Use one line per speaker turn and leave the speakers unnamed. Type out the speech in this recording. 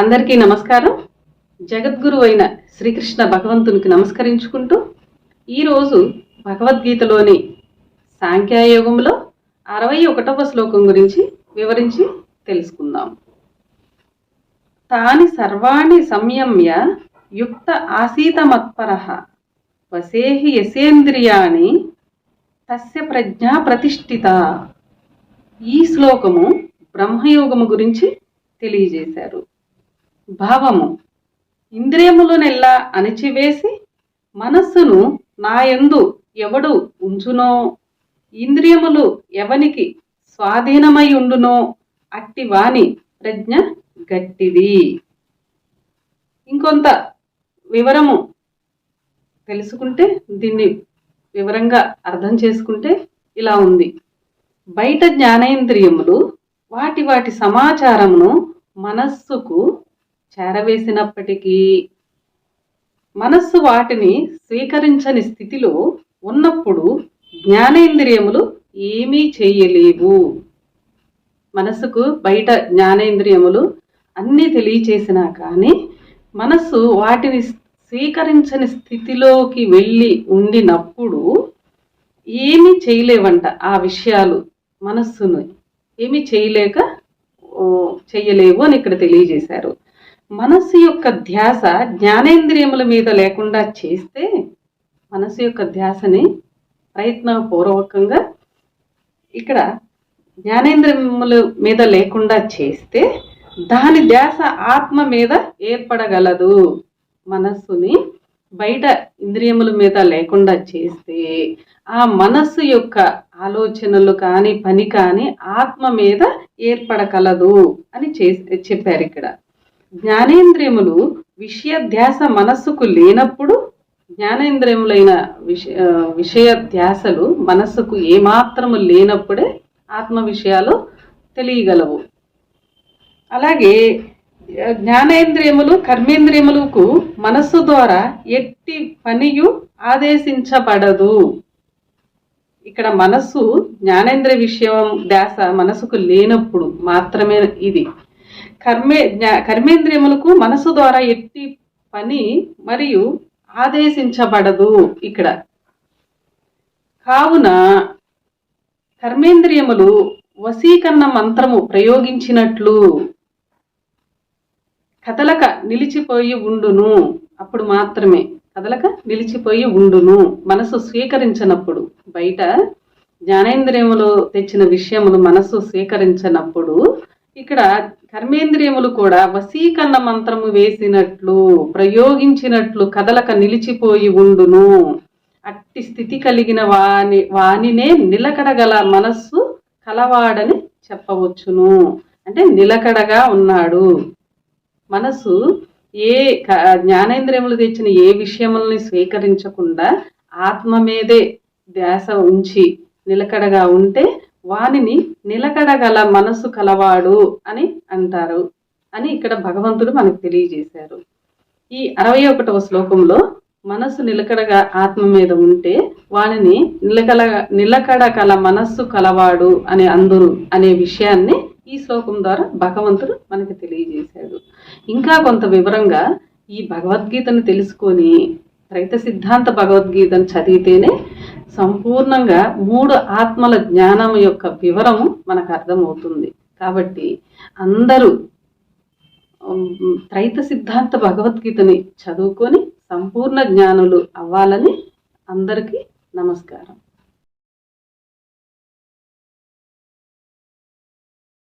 అందరికీ నమస్కారం. జగద్గురు అయిన శ్రీకృష్ణ భగవంతునికి నమస్కరించుకుంటూ ఈరోజు భగవద్గీతలోని సాంఖ్యాయోగంలో అరవై ఒకటవ శ్లోకం గురించి వివరించి తెలుసుకుందాం. తాని సర్వాణి సంయమ్య యుక్త ఆసీత మత్పర వసేహి యసేంద్రియాణి తస్య ప్రజ్ఞా ప్రతిష్ఠిత. ఈ శ్లోకము బ్రహ్మయోగము గురించి తెలియజేశారు. భావము. ఇంద్రియములనెల్లా అణిచివేసి మనస్సును నాయందు ఎవడు ఉంచునో? ఇంద్రియములు ఎవనికి స్వాధీనమై ఉండునో? అట్టి వాణి ప్రజ్ఞ గట్టిది. ఇంకొంత వివరము తెలుసుకుంటే దీన్ని వివరంగా అర్థం చేసుకుంటే ఇలా ఉంది. బయట జ్ఞానేంద్రియములు వాటి వాటి సమాచారమును మనస్సుకు చేరవేసినప్పటికీ మనస్సు వాటిని స్వీకరించని స్థితిలో ఉన్నప్పుడు జ్ఞానేంద్రియములు ఏమీ చేయలేవు. మనస్సుకు బయట జ్ఞానేంద్రియములు అన్నీ తెలియచేసినా కానీ మనస్సు వాటిని స్వీకరించని స్థితిలోకి వెళ్ళి ఉండినప్పుడు ఏమీ చేయలేవంట ఆ విషయాలు మనస్సును. ఏమీ చేయలేక చేయలేవు అని ఇక్కడ తెలియజేశారు. మనస్సు యొక్క ధ్యాస జ్ఞానేంద్రియముల మీద లేకుండా చేస్తే మనస్సు యొక్క ధ్యాసని ప్రయత్నపూర్వకంగా ఇక్కడ జ్ఞానేంద్రియముల మీద లేకుండా చేస్తే దాని ధ్యాస ఆత్మ మీద ఏర్పడగలదు. మనస్సుని బయట ఇంద్రియముల మీద లేకుండా చేస్తే ఆ మనస్సు యొక్క ఆలోచనలు కానీ పని కానీ ఆత్మ మీద ఏర్పడగలదు అని చే చెప్పారు ఇక్కడ. జ్ఞానేంద్రియములు విషయధ్యాస మనస్సుకు లేనప్పుడు జ్ఞానేంద్రియములైన విషయ విషయ ధ్యాసలు మనస్సుకు ఏమాత్రము లేనప్పుడే ఆత్మ విషయాలు తెలియగలవు. అలాగే జ్ఞానేంద్రియములు కర్మేంద్రియములకు మనస్సు ద్వారా ఎట్టి పనియు ఆదేశించబడదు. ఇక్కడ మనస్సు జ్ఞానేంద్రియ విషయం ధ్యాస మనసుకు లేనప్పుడు మాత్రమే ఇది. కర్మే జ్ఞా- కర్మేంద్రియములకు మనసు ద్వారా ఎట్టి పని మరియు ఆదేశించబడదు ఇక్కడ. కావున కర్మేంద్రియములు వశీకరణ మంత్రము ప్రయోగించినట్లు కదలక నిలిచిపోయి ఉండును. అప్పుడు మాత్రమే కదలక నిలిచిపోయి ఉండును. మనసు స్వీకరించినప్పుడు బయట జ్ఞానేంద్రియములు తెచ్చిన విషయములు మనసు స్వీకరించినప్పుడు ఇక్కడ కర్మేంద్రియములు కూడా వశీకరణ మంత్రము వేసినట్లు ప్రయోగించినట్లు కదలక నిలిచిపోయి ఉండును. అట్టి స్థితి కలిగిన వాని వానినే నిలకడగల మనస్సు కలవాడని చెప్పవచ్చును. అంటే నిలకడగా ఉన్నాడు. మనసు ఏ క- జ్ఞానేంద్రియములు తెచ్చిన ఏ విషయముల్ని స్వీకరించకుండా ఆత్మ మీదే ధ్యాస ఉంచి నిలకడగా ఉంటే వానిని నిలకడగల మనసు కలవాడు అని అంటారు అని ఇక్కడ భగవంతుడు మనకు తెలియజేశారు. ఈ అరవై ఒకటవ శ్లోకంలో మనసు నిలకడగా ఆత్మ మీద ఉంటే వానిని నిలకల నిలకడగల మనస్సు కలవాడు అని అందరు అనే విషయాన్ని ఈ శ్లోకం ద్వారా భగవంతుడు మనకి తెలియజేశాడు. ఇంకా కొంత వివరంగా ఈ భగవద్గీతను తెలుసుకొని రైత సిద్ధాంత భగవద్గీతను చదివితేనే సంపూర్ణంగా మూడు ఆత్మల జ్ఞానం యొక్క వివరము మనకు అర్థమవుతుంది. కాబట్టి అందరూ త్రైత సిద్ధాంత భగవద్గీతని చదువుకొని సంపూర్ణ జ్ఞానులు అవ్వాలని అందరికీ నమస్కారం.